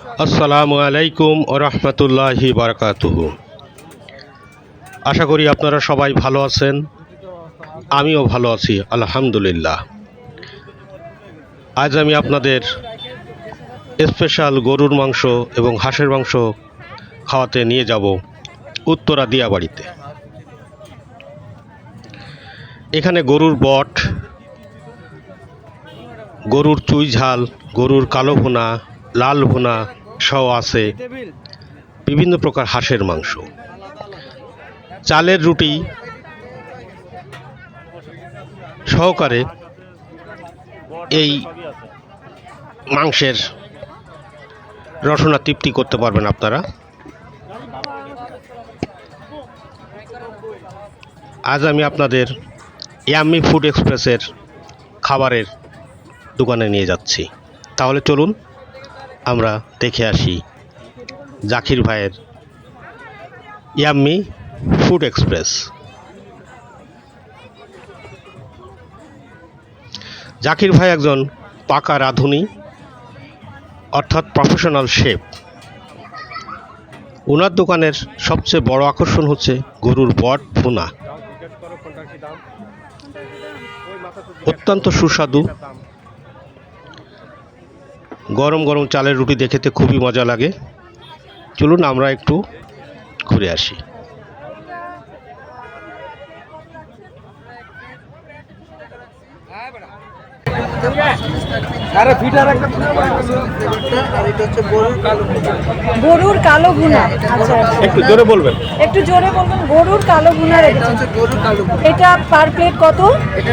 আসসালামু আলাইকুম ও রহমতুল্লাহি বারকাতুহ। আশা করি আপনারা সবাই ভালো আছেন, আমিও ভালো আছি, আলহামদুলিল্লাহ। আজ আমি আপনাদের স্পেশাল গরুর মাংস এবং হাঁসের মাংস খাওয়াতে নিয়ে যাব উত্তরা দিয়াবাড়িতে। এখানে গরুর বট, গরুর চুই ঝাল গরুর কালো ভুনা লাল ভুনা সহ আছে বিভিন্ন প্রকার হাঁসের মাংস। চালের রুটি সহকারে এই মাংসের রসনা তৃপ্তি করতে পারবেন আপনারা। আজ আমি আপনাদের ইয়াম্মি ফুড এক্সপ্রেসের খাবারের দোকানে নিয়ে যাচ্ছি। তাহলে চলুন আমরা দেখে আসি। জাকির ভাইয়ের ইয়াম্মি ফুড এক্সপ্রেস। জাকির ভাই একজন পাকা রাঁধুনি, অর্থাৎ প্রফেশনাল শেফ ওনার দোকানের সবচেয়ে বড় আকর্ষণ হচ্ছে গরুর বট ভুনা। অত্যন্ত সুস্বাদু গরম গরম চালের রুটি দেখে তো খুবই মজা লাগে। চলুন আমরা একটু ঘুরে আসি। গরুর কালো ভুনা। আচ্ছা একটু জোরে বলবেন। একটু জোরে বলবেন গরুর কালো ভুনা এটা পার প্লেট কত? এটা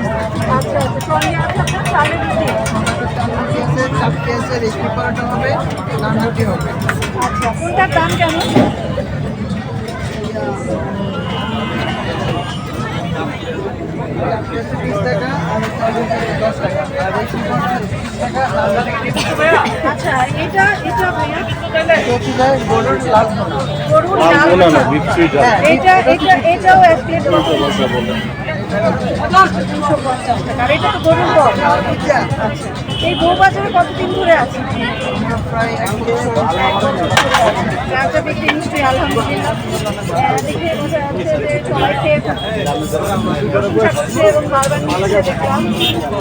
আচ্ছা আচ্ছা সঙ্গে আছে আপনার? চালের রুটি আচ্ছা কোনটার দাম কেমন? আচ্ছা এটা এটা ভাইয়া? গরুর লাল এটা এটা এটাও এক প্লেট দুশো পঞ্চাশ টাকা। আর এটা তো গরুর আচ্ছা। এই বউ বাজারে কতদিন ধরে আছে? রাজা বিক্রি নিশ্চয়ই আলহামদুলিল্লাহ দেখে বোঝা যাচ্ছে যে সবাই খেয়ে থাকছে থাকছে এবং বারবার নিচ্ছে দেখলাম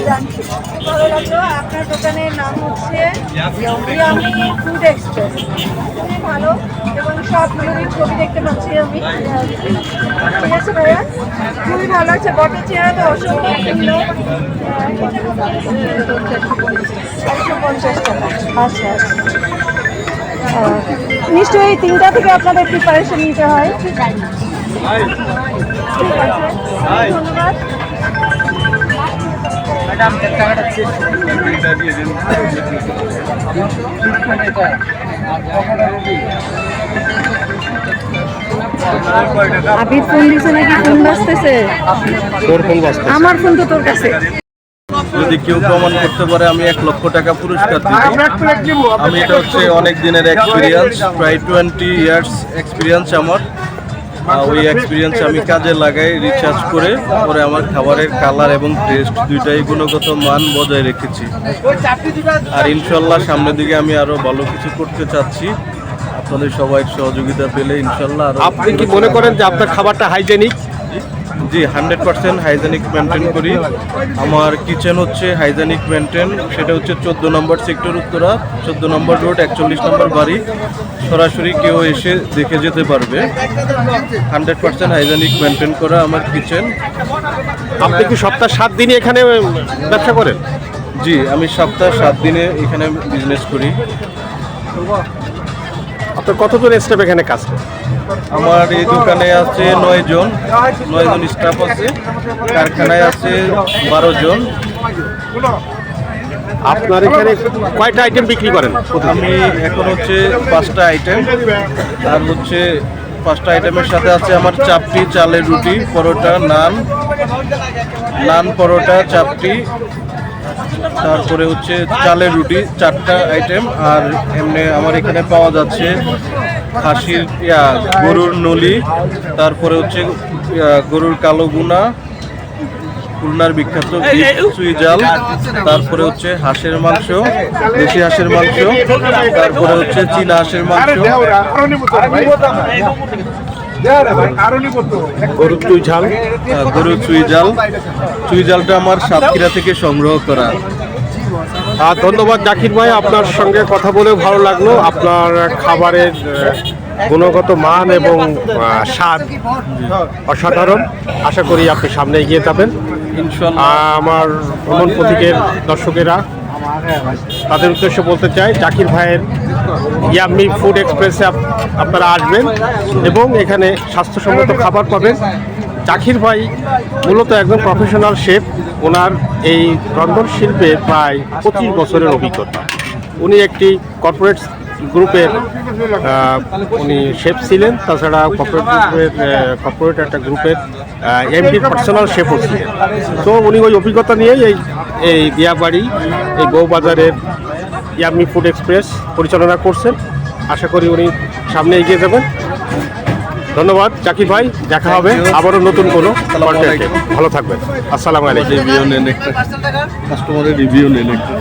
জানছি ভালো লাগল আপনার দোকানের নাম হচ্ছে ইয়ামি ফুড এক্সপ্রেস খুবই ভালো এবং সবগুলোরই ছবি দেখতে পাচ্ছি আমি ঠিক আছে ভাইয়া খুবই ভালো লাগছে বটের চেহারা অসম্ভব একশো পঞ্চাশ টাকা। আচ্ছা আচ্ছা। নিশ্চয়ই তিনটা থেকে আপনাদের প্রিপারেশন নিতে হয়। ঠিক আছে। ধন্যবাদ। আবির ফোন দিছে নাকি? ফোন বাজতেছে? তোর ফোন বাজতে আমার ফোন তো তোর কাছে। যদি কেউ প্রমাণ করতে পারে, আমি এক লক্ষ টাকা পুরস্কার দিব। আমি এটা হচ্ছে অনেক দিনের এক্সপিরিয়েন্স প্রায় টোয়েন্টি ইয়ার্স এক্সপিরিয়েন্স আমার। ওই এক্সপিরিয়েন্স আমি কাজে লাগাই রিচার্জ করে, পরে আমার খাবারের কালার এবং টেস্ট দুইটাই গুণগত মান বজায় রেখেছি। আর ইনশাল্লাহ সামনের দিকে আমি আরও ভালো কিছু করতে চাচ্ছি। আপনাদের সবাই সহযোগিতা পেলে ইনশাল্লাহ আপনি কি মনে করেন যে আপনার খাবারটা hygienic ji hundred percent hygienic maintain করি। আমার কিচেন হচ্ছে হাইজেনিক মেনটেন সেটা হচ্ছে চোদ্দ নম্বর সেক্টর উত্তরা চোদ্দ নম্বর রোড একচল্লিশ নম্বর বাড়ি। সরাসরি কেউ এসে দেখে যেতে পারবে। হান্ড্রেড পার্সেন্ট হাইজেনিক মেনটেন করা আমার কিচেন আপনি কি সপ্তাহ সাত দিনই এখানে ব্যবসা করেন? জি আমি সপ্তাহ সাত দিনে এখানে বিজনেস করি। আপনার কতজন স্টাফ এখানে কাজ করে? আমার এই দোকানে আছে নয় জন নয় জন স্টাফ আছে। কারখানায় আছে বারো জন। আপনার এখানে কয়টা আইটেম বিক্রি করেন? আমি এখন হচ্ছে পাঁচটা আইটেম আর হচ্ছে পাঁচটা আইটেমের সাথে আছে আমার চাপটি চালের রুটি পরোটা নান। নান পরোটা চাপটি তারপরে হচ্ছে চালের রুটি চারটা আইটেম আর এমনি আমার এখানে পাওয়া যাচ্ছে খাসির ইয়া গরুর নলি তারপরে হচ্ছে গরুর কালো গুনা খুলনার বিখ্যাত চুই জাল তারপরে হচ্ছে হাঁসের মাংস দেশি হাঁসের মাংস তারপরে হচ্ছে চীনা হাঁসের মাংস। গরুর চুই ঝাল গরুর চুই জাল চুই জালটা আমার সাতক্ষীরা থেকে সংগ্রহ করা। আর ধন্যবাদ জাকির ভাই আপনার সঙ্গে কথা বলে ভালো লাগল। আপনার খাবারের গুণগত মান এবং স্বাদ অসাধারণ। আশা করি আপনি সামনে এগিয়ে যাবেন। আমার ভ্রমণ প্রতীকের দর্শকেরা তাদের উদ্দেশ্যে বলতে চাই, জাকির ভাইয়ের ইয়াম্মি ফুড এক্সপ্রেসে আপনারা আসবেন এবং এখানে স্বাস্থ্যসম্মত খাবার পাবেন। জাকির ভাই মূলত একজন প্রফেশনাল শেফ ওনার এই রন্ধন শিল্পে প্রায় পঁচিশ বছরের অভিজ্ঞতা। উনি একটি কর্পোরেট গ্রুপের উনি শেফ ছিলেন, তাছাড়া কর্পোরেট গ্রুপের কর্পোরেট একটা গ্রুপের এমডির পার্সোনাল শেফও ছিলেন। তো উনি ওই অভিজ্ঞতা নিয়েই এই এই দিয়াবাড়ি, এই বউবাজারের ইয়ামি ফুড এক্সপ্রেস পরিচালনা করছেন। আশা করি উনি সামনে এগিয়ে যাবেন। ধন্যবাদ, জাকির ভাই, দেখা হবে আবারও নতুন কোনো ভালো থাকবেন। আসসালামু আলাইকুম। রিভিউ নেন একটা কাস্টমারের রিভিউ নেন একটা।